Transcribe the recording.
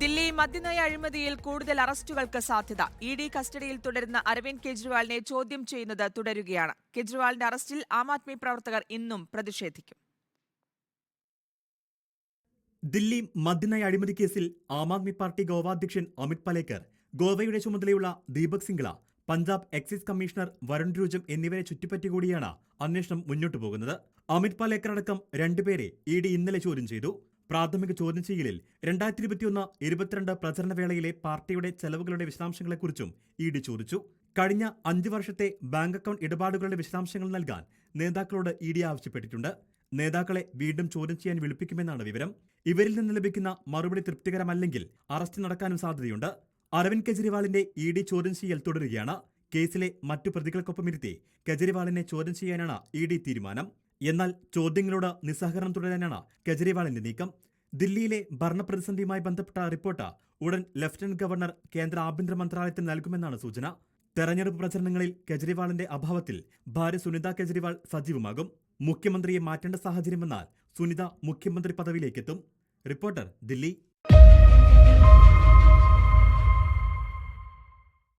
ദില്ലി മദ്യനയ അഴിമതിയിൽ കൂടുതൽ അറസ്റ്റുകൾക്ക് സാധ്യത. ഇ ഡി കസ്റ്റഡിയിൽ തുടരുന്ന അരവിന്ദ് കെജ്രിവാളിനെ ചോദ്യം ചെയ്യുന്നത് തുടരുകയാണ്. കെജ്രിവാളിന്റെ അറസ്റ്റിൽ ആം ആദ്മി പ്രവർത്തകർ ഇന്നും പ്രതിഷേധിക്കും. ദില്ലി മദ്യനയ അഴിമതി കേസിൽ ആം ആദ്മി പാർട്ടി ഗോവാധ്യക്ഷൻ അമിത് പലേക്കർ ഗോവയുടെ ചുമതലയുള്ള ദീപക് സിംഗ്ല പഞ്ചാബ് എക്സൈസ് കമ്മീഷണർ വരുൺ രൂജം എന്നിവരെ ചുറ്റിപ്പറ്റിക്കൂടിയാണ് അന്വേഷണം മുന്നോട്ടു പോകുന്നത്. അമിത് പലേക്കർ അടക്കം രണ്ടുപേരെ ഇ ഡി ഇന്നലെ ചോദ്യം ചെയ്തു. പ്രാഥമിക ചോദ്യം ചെയ്യലിൽ രണ്ടായിരത്തി ഇരുപത്തിയൊന്ന് ഇരുപത്തിരണ്ട് പ്രചരണവേളയിലെ പാർട്ടിയുടെ ചെലവുകളുടെ വിശദാംശങ്ങളെക്കുറിച്ചും ഇ ഡി ചോദിച്ചു. കഴിഞ്ഞ അഞ്ച് വർഷത്തെ ബാങ്ക് അക്കൗണ്ട് ഇടപാടുകളുടെ വിശദാംശങ്ങൾ നൽകാൻ നേതാക്കളോട് ഇ ഡി ആവശ്യപ്പെട്ടിട്ടുണ്ട്. നേതാക്കളെ വീണ്ടും ചോദ്യം ചെയ്യാൻ വിളിപ്പിക്കുമെന്നാണ് വിവരം. ഇവരിൽ നിന്ന് ലഭിക്കുന്ന മറുപടി തൃപ്തികരമല്ലെങ്കിൽ അറസ്റ്റ് നടക്കാനും സാധ്യതയുണ്ട്. അരവിന്ദ് കെജ്രിവാളിന്റെ ഇ ഡി ചോദ്യം ചെയ്യൽ തുടരുകയാണ്. കേസിലെ മറ്റു പ്രതികൾക്കൊപ്പം ഇരുത്തി കെജ്രിവാളിനെ ചോദ്യം ചെയ്യാനാണ് ഇ ഡി തീരുമാനം. എന്നാൽ ചോദ്യങ്ങളോട് നിസ്സഹകരണം തുടരാനാണ് കെജ്രിവാളിന്റെ നീക്കം. ദില്ലിയിലെ ഭരണപ്രതിസന്ധിയുമായി ബന്ധപ്പെട്ട റിപ്പോർട്ട് ഉടൻ ലഫ്റ്റനന്റ് ഗവർണർ കേന്ദ്ര ആഭ്യന്തര മന്ത്രാലയത്തിന് നൽകുമെന്നാണ് സൂചന. തെരഞ്ഞെടുപ്പ് പ്രചരണങ്ങളിൽ കെജ്രിവാളിന്റെ അഭാവത്തിൽ ഭാര്യ സുനിത കെജ്രിവാൾ സജീവമാകും. മുഖ്യമന്ത്രിയെ മാറ്റേണ്ട സാഹചര്യമെന്നാൽ സുനിത മുഖ്യമന്ത്രി പദവിയിലേക്കെത്തും. റിപ്പോർട്ടർ ദില്ലി.